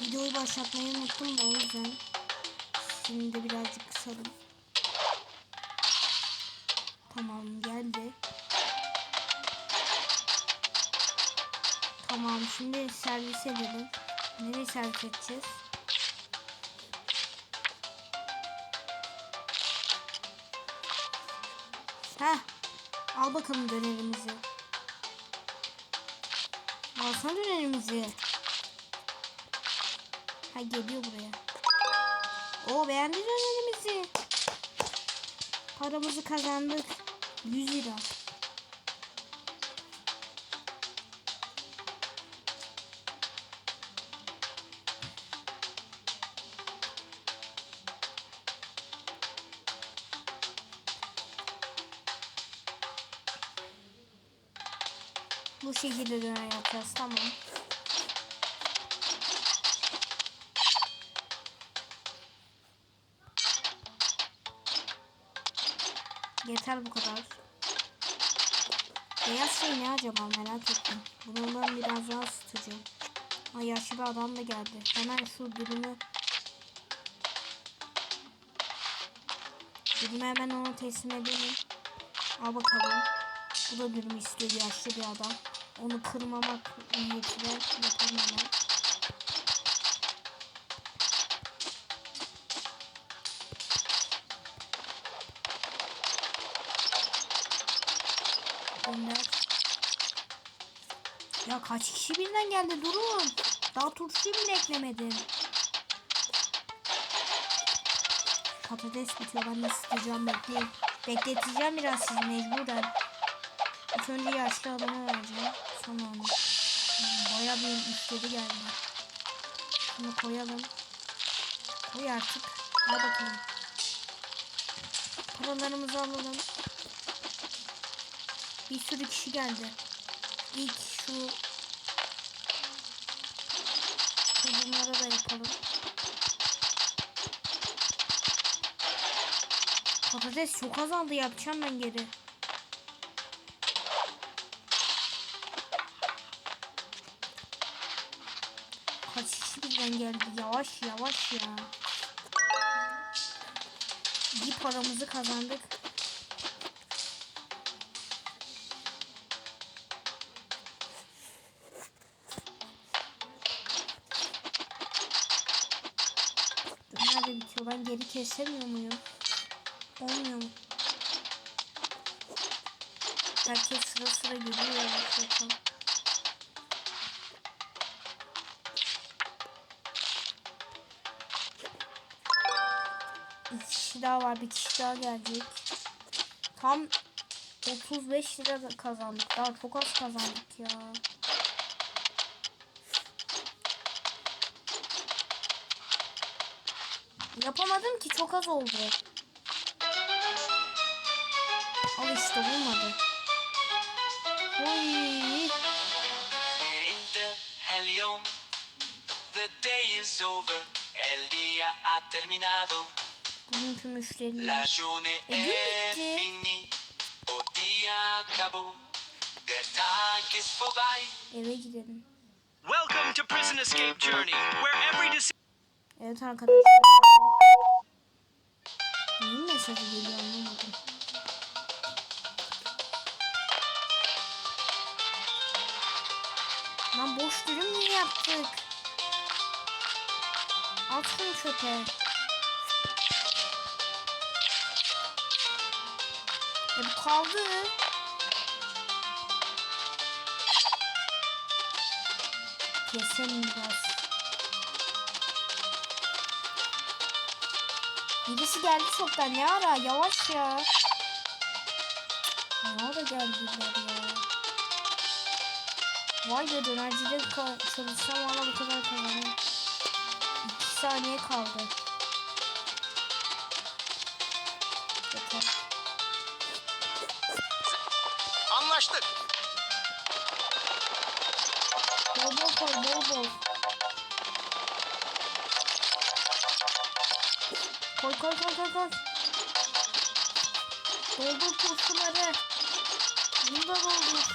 Videoyu başlatmayı unuttum da o yüzden. Şimdi birazcık kısalım. Tamam geldi. Tamam şimdi servis edelim. Nereye servis edeceğiz? Heh. Al bakalım dönerimizi. Alsana dönerimizi. Ha geliyor buraya. O beğendi dönerimizi. Paramızı kazandık. 100 lira. Bu şekilde döner yapacağız tamam. Yeter bu kadar. Beyaz şey ne acaba merak ettim. Bunu ben biraz daha ısıtacağım. Ay yaşlı bir adam da geldi. Hemen şu dürümü Dürümü hemen ona teslim edelim. Al bakalım. Bu da dürüm istiyor yaşlı bir adam. Onu kırmamak niyetiyle yapalım hemen. Gönder. Ya kaç kişi birden geldi durun. Daha turşuyu bile eklemedim. Patates bitiyor ben de ısıtacağım bekleyin. Bekleteceğim biraz sizi mecburen. İlk önce yaşlı adama vereceğim. Sonra onu. Baya bir müşteri geldi. Şunu koyalım. Koy artık. Al bakalım. Paralarımızı alalım. Bir sürü kişi geldi. İlk şu kadınlara da yapalım. Patates çok azaldı yapacağım ben geri. Kaç kişi birden geldi yavaş yavaş ya. Bir paramızı kazandık. Nerede bitiyor? Ben geri kesemiyor muyum? Olmuyor mu? Herkes sıra sıra geliyor yavaş Bir kişi daha var. Bir kişi daha gelecek. Tam 35 lira kazandık. Daha çok az kazandık ya. Yapamadım ki çok az oldu. Al işte bulmadı. Oy. Inter el yom. The day is over. El día ha terminado. Bugünkü müşteriler. La journée E, est finie. O día acabó. Der Tag ist vorbei. Eve gidelim. Welcome to Prison Escape Journey, where every decision. Evet arkadaşlar. Neyin mesajı geliyor anlamadım. Lan boş dürüm niye yaptık? At şunu çöpe. E bu kaldı. Keselim biraz. Birisi geldi çoktan ne ara yavaş ya. Ne ara geldiler ya. Vay be dönercide çalışsam valla bu kadar kazanırım. İki saniye kaldı. Yeter. Anlaştık. Bol bol koy bol bol. Koy koy koy koy koy. Doldur turşuları. Bunu da doldur.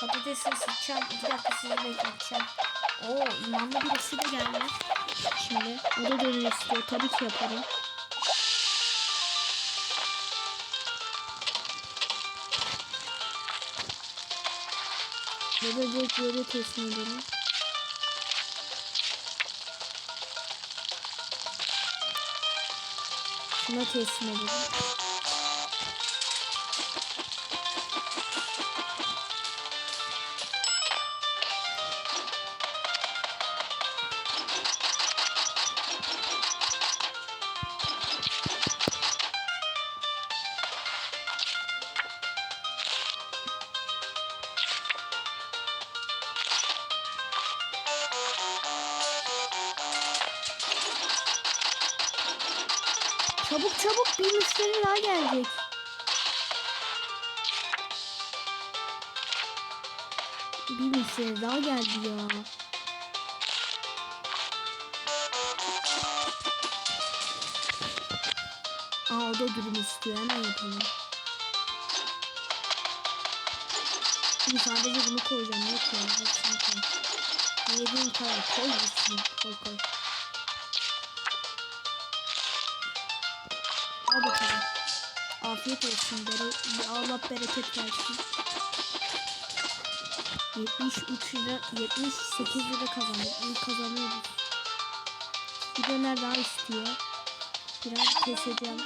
Patatesi ısıtacağım. İki dakika sizi bekleteceğim. Oo imanlı birisi de geldi. Şimdi o da dönüyor istiyor. Tabii ki yaparım. Direkt böyle teslim edelim. Şuna teslim edelim. Çabuk çabuk bir müşteri daha gelecek. Bir müşteri daha geldi ya. Aa o da dürüm istiyor hemen yapalım. Şimdi sadece bunu koyacağım yok ya. Yediğin kadar koy gitsin. Koy koy. Al bakalım. Afiyet olsun. Bere Allah bereket versin. 73 lira, 78 lira kazandık. İyi kazanıyoruz. Bir döner daha istiyor. Biraz keseceğim.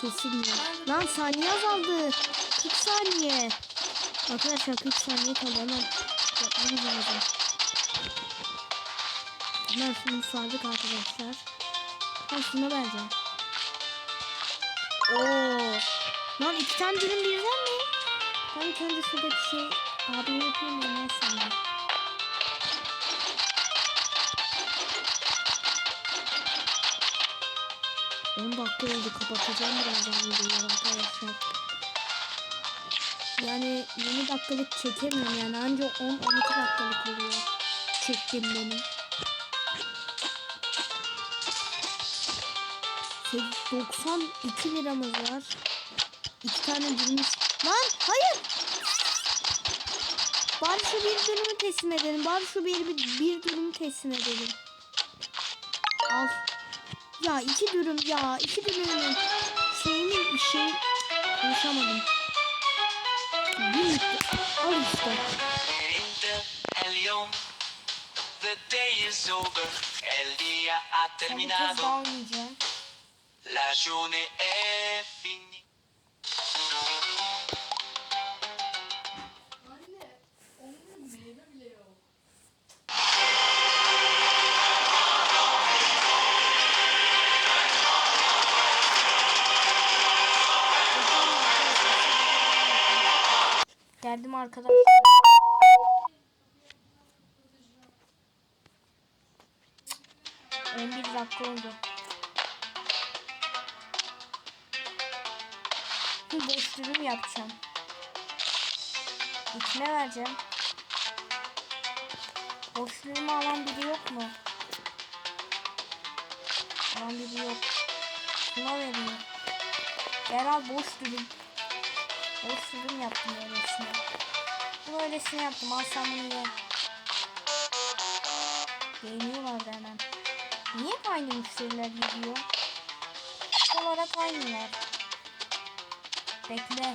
Kesilmiyor. Lan saniye azaldı. 40 saniye. Arkadaşlar 40 saniye kaldı. Hemen yapmamız lazım. Hemen şunu sardık arkadaşlar. Ben şuna vereceğim. Oo. Lan iki tane dürüm birden mi? Ben ilk önce şuradaki şey abi yapayım da ne sonra. On dakika oldu kapatacağım birazdan videoyu arkadaşlar. Yani 20 dakikalık çekemiyorum yani anca 10-12 dakikalık oluyor. Çektim benim. 92 liramız var. İki tane dürümüz. Lan hayır. Bari şu bir dürümü teslim edelim. Bari şu bir, bir, bir dürümü teslim edelim. Al. Ya iki dürüm ya. iki dürümün şeyinin şey konuşamadım. Bir. Al işte. The day is over. El día ha terminado. La journée est finie. Geldim arkadaşlar. On bir dakika oldu. Bir boş dürüm yapacağım. İçine vereceğim. Boş dürümü alan biri yok mu? Alan biri yok. Şuna vereyim. Gel al boş dürüm. Boş dürüm yaptım öylesine. Bunu öylesine yaptım. Al sen bunu ye. Beğeniyorlardı hemen. Niye aynı müşteriler geliyor? olarak aynılar. Bekle.